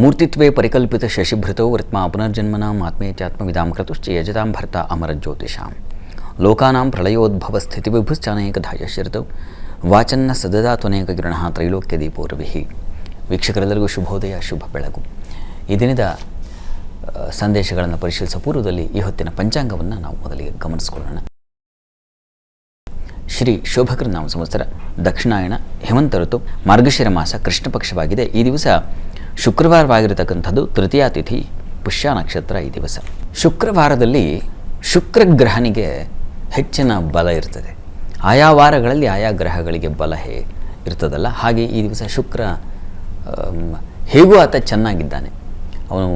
ಮೂರ್ತಿತ್ವೇ ಪರಿಕಲ್ಪಿತ ಶಶಿಭೃತೋ ವೃತ್ಮಾ ಪುನರ್ಜನ್ಮನಾಂ ಆತ್ಮೇತ್ಯಾತ್ಮವಿದಾಂ ಕ್ರತುಶ್ಚ ಯಜತಾಂ ಭರ್ತ ಅಮರ ಜ್ಯೋತಿಷಾಂ. ಲೋಕಾನಾಂ ಶಿರತೌ. ವಾಚನ್ನ ಸದದಾ ತ್ವನೇಕ ಗಿರಣಃ ತ್ರೈಲೋಕ್ಯ ದೀಪೋರ್ವಿಹಿ. ವೀಕ್ಷಕರೆಲ್ಲರಿಗೂ ಶುಭೋದಯ, ಶುಭ ಬೆಳಗು. ಈ ದಿನದ ಸಂದೇಶಗಳನ್ನು ಪರಿಶೀಲಿಸುವ ಪೂರ್ವದಲ್ಲಿ ಈ ಹೊತ್ತಿನ ಪಂಚಾಂಗವನ್ನು ನಾವು ಮೊದಲಿಗೆ ಗಮನಿಸಿಕೊಳ್ಳೋಣ. ಶ್ರೀ ಶೋಭಕರ ನಾಮ ಸಂವತ್ಸರ ದಕ್ಷಿಣಾಯಣ ಹೇಮಂತ ಋತು ಮಾರ್ಗಶಿರ ಮಾಸ ಕೃಷ್ಣ ಪಕ್ಷವಾಗಿದೆ. ಈ ದಿವಸ ಶುಕ್ರವಾರವಾಗಿರತಕ್ಕಂಥದ್ದು ತೃತೀಯ ತಿಥಿ ಪುಷ್ಯ ನಕ್ಷತ್ರ ಈ ದಿವಸ. ಶುಕ್ರವಾರದಲ್ಲಿ ಶುಕ್ರ ಗ್ರಹನಿಗೆ ಹೆಚ್ಚಿನ ಬಲ ಇರ್ತದೆ. ಆಯಾ ವಾರಗಳಲ್ಲಿ ಆಯಾ ಗ್ರಹಗಳಿಗೆ ಬಲ ಹೇ ಇರ್ತದಲ್ಲ, ಹಾಗೆ ಈ ದಿವಸ ಶುಕ್ರ ಹೇಗೂ ಆತ ಚೆನ್ನಾಗಿದ್ದಾನೆ. ಅವನು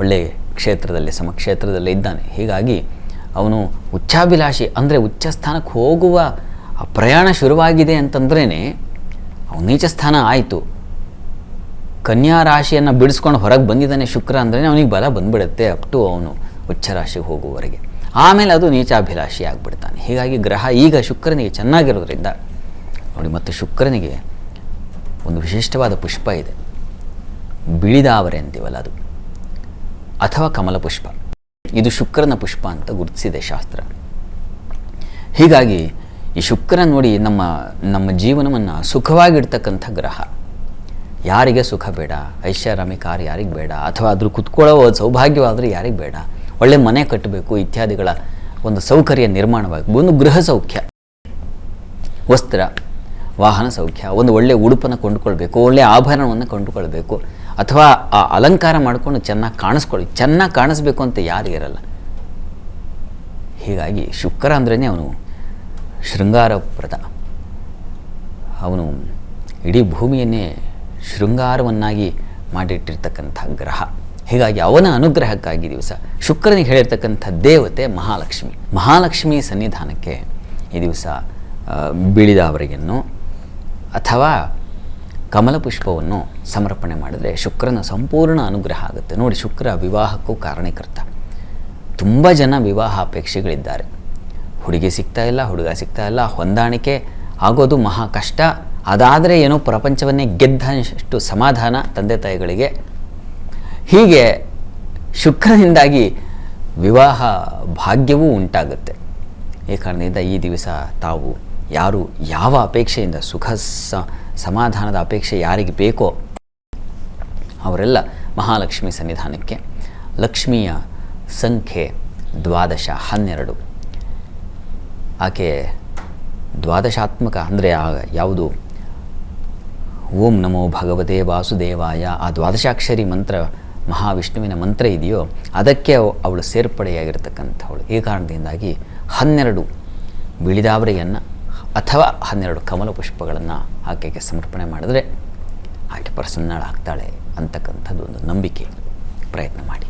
ಒಳ್ಳೆಯ ಕ್ಷೇತ್ರದಲ್ಲಿ, ಸಮಕ್ಷೇತ್ರದಲ್ಲಿ ಇದ್ದಾನೆ. ಹೀಗಾಗಿ ಅವನು ಉಚ್ಚಾಭಿಲಾಷಿ, ಅಂದರೆ ಉಚ್ಚ ಸ್ಥಾನಕ್ಕೆ ಹೋಗುವ ಪ್ರಯಾಣ ಶುರುವಾಗಿದೆ ಅಂತಂದ್ರೇ ಅವನು ನೀಚ ಸ್ಥಾನ ಆಯಿತು. ಕನ್ಯಾ ರಾಶಿಯನ್ನು ಬಿಡಿಸ್ಕೊಂಡು ಹೊರಗೆ ಬಂದಿದ್ದಾನೆ ಶುಕ್ರ ಅಂದ್ರೆ ಅವನಿಗೆ ಬಲ ಬಂದ್ಬಿಡುತ್ತೆ ಅಪ್ ಟು ಅವನು ಉಚ್ಚ ರಾಶಿಗೆ ಹೋಗುವವರೆಗೆ. ಆಮೇಲೆ ಅದು ನೀಚಾಭಿಲಾಷಿ ಆಗಿಬಿಡ್ತಾನೆ. ಹೀಗಾಗಿ ಗ್ರಹ ಈಗ ಶುಕ್ರನಿಗೆ ಚೆನ್ನಾಗಿರೋದ್ರಿಂದ, ನೋಡಿ, ಮತ್ತು ಶುಕ್ರನಿಗೆ ಒಂದು ವಿಶಿಷ್ಟವಾದ ಪುಷ್ಪ ಇದೆ. ಬಿಳಿದಾವರೆ ಅಂತೀವಲ್ಲ ಅದು, ಅಥವಾ ಕಮಲ ಪುಷ್ಪ. ಇದು ಶುಕ್ರನ ಪುಷ್ಪ ಅಂತ ಗುರುತಿಸಿದೆ ಶಾಸ್ತ್ರ. ಹೀಗಾಗಿ ಈ ಶುಕ್ರ ನೋಡಿ, ನಮ್ಮ ನಮ್ಮ ಜೀವನವನ್ನು ಸುಖವಾಗಿಡ್ತಕ್ಕಂಥ ಗ್ರಹ. ಯಾರಿಗೆ ಸುಖ ಬೇಡ ಐಷಾರಾಮಿ ಕಾರ್ ಯಾರಿಗೆ ಬೇಡ, ಅಥವಾ ಅದ್ರ ಕುತ್ಕೊಳ್ಳೋ ಸೌಭಾಗ್ಯವಾದರೆ ಯಾರಿಗೆ ಬೇಡ, ಒಳ್ಳೆ ಮನೆ ಕಟ್ಟಬೇಕು ಇತ್ಯಾದಿಗಳ ಒಂದು ಸೌಕರ್ಯ ನಿರ್ಮಾಣವಾಗಿ ಒಂದು ಗೃಹ ಸೌಖ್ಯ, ವಸ್ತ್ರ, ವಾಹನ ಸೌಖ್ಯ, ಒಂದು ಒಳ್ಳೆಯ ಉಡುಪನ್ನು ಕೊಂಡುಕೊಳ್ಬೇಕು ಒಳ್ಳೆಯ ಆಭರಣವನ್ನು ಕೊಂಡುಕೊಳ್ಬೇಕು, ಅಥವಾ ಆ ಅಲಂಕಾರ ಮಾಡಿಕೊಂಡು ಚೆನ್ನಾಗಿ ಕಾಣಿಸ್ಕೊಳ್ಳಿ, ಚೆನ್ನಾಗಿ ಕಾಣಿಸ್ಬೇಕು ಅಂತ ಯಾರಿಗಿರಲ್ಲ ಹೀಗಾಗಿ ಶುಕ್ರ ಅಂದ್ರೇ ಅವನು ಶೃಂಗಾರಪ್ರದ ಅವನು ಇಡೀ ಭೂಮಿಯನ್ನೇ ಶೃಂಗಾರವನ್ನಾಗಿ ಮಾಡಿಟ್ಟಿರ್ತಕ್ಕಂಥ ಗ್ರಹ. ಹೀಗಾಗಿ ಅವನ ಅನುಗ್ರಹಕ್ಕಾಗಿ ದಿವಸ ಶುಕ್ರನಿಗೆ ಹೇಳಿರ್ತಕ್ಕಂಥ ದೇವತೆ ಮಹಾಲಕ್ಷ್ಮಿ. ಮಹಾಲಕ್ಷ್ಮಿ ಸನ್ನಿಧಾನಕ್ಕೆ ಈ ದಿವಸ ಬಿಳಿದಾವರಿಯನ್ನು ಅಥವಾ ಕಮಲಪುಷ್ಪವನ್ನು ಸಮರ್ಪಣೆ ಮಾಡಿದರೆ ಶುಕ್ರನ ಸಂಪೂರ್ಣ ಅನುಗ್ರಹ ಆಗುತ್ತೆ. ನೋಡಿ, ಶುಕ್ರ ವಿವಾಹಕ್ಕೂ ಕಾರಣೀಕರ್ತ ತುಂಬ ಜನ ವಿವಾಹ ಅಪೇಕ್ಷೆಗಳಿದ್ದಾರೆ. ಹುಡುಗಿ ಸಿಗ್ತಾ ಇಲ್ಲ, ಹುಡುಗ ಸಿಗ್ತಾ ಇಲ್ಲ, ಹೊಂದಾಣಿಕೆ ಆಗೋದು ಮಹಾ ಕಷ್ಟ. ಅದಾದರೆ ಏನೋ ಪ್ರಪಂಚವನ್ನೇ ಗೆದ್ದಷ್ಟು ಸಮಾಧಾನ ತಂದೆ ತಾಯಿಗಳಿಗೆ. ಹೀಗೆ ಶುಕ್ರನಿಂದಾಗಿ ವಿವಾಹ ಭಾಗ್ಯವೂ ಉಂಟಾಗುತ್ತೆ. ಈ ಕಾರಣದಿಂದ ಈ ದಿವಸ ತಾವು ಯಾರು ಯಾವ ಅಪೇಕ್ಷೆಯಿಂದ ಸುಖ ಸಮಾಧಾನದ ಅಪೇಕ್ಷೆ ಯಾರಿಗೆ ಬೇಕೋ ಅವರೆಲ್ಲ ಮಹಾಲಕ್ಷ್ಮಿ ಸನ್ನಿಧಾನಕ್ಕೆ ಲಕ್ಷ್ಮಿಯ ಸಂಖ್ಯೆ ದ್ವಾದಶ ಹನ್ನೆರಡು. ಆಕೆ ದ್ವಾದಶಾತ್ಮಕ ಅಂದರೆ ಯಾವುದು ಓಂ ನಮೋ ಭಗವತೆ ವಾಸುದೇವಾಯ. ಆ ದ್ವಾದಶಾಕ್ಷರಿ ಮಂತ್ರ ಮಹಾವಿಷ್ಣುವಿನ ಮಂತ್ರ ಇದೆಯೋ, ಅದಕ್ಕೆ ಅವ- ಅವಳು ಸೇರ್ಪಡೆಯಾಗಿರ್ತಕ್ಕಂಥವಳು. ಈ ಕಾರಣದಿಂದಾಗಿ ಹನ್ನೆರಡು ಬಿಳಿದಾವರೆಯನ್ನು ಅಥವಾ ಹನ್ನೆರಡು ಕಮಲ ಪುಷ್ಪಗಳನ್ನು ಆಕೆಗೆ ಸಮರ್ಪಣೆ ಮಾಡಿದರೆ ಆಕೆ ಪ್ರಸನ್ನಳಾಗ್ತಾಳೆ ಅಂತಕ್ಕಂಥದ್ದು ಒಂದು ನಂಬಿಕೆ. ಪ್ರಯತ್ನ ಮಾಡಿ.